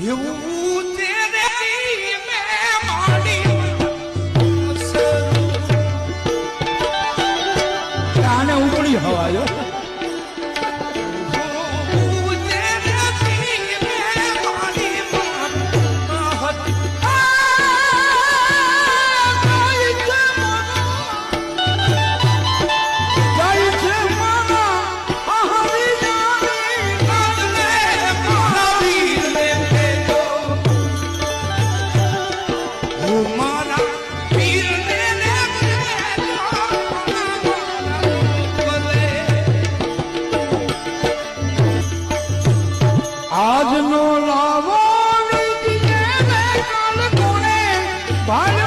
એવું તેરે મેં માડી. આને ઉપડી હવાયો. આજનો લાવો કાલ કોને ભાલ્યો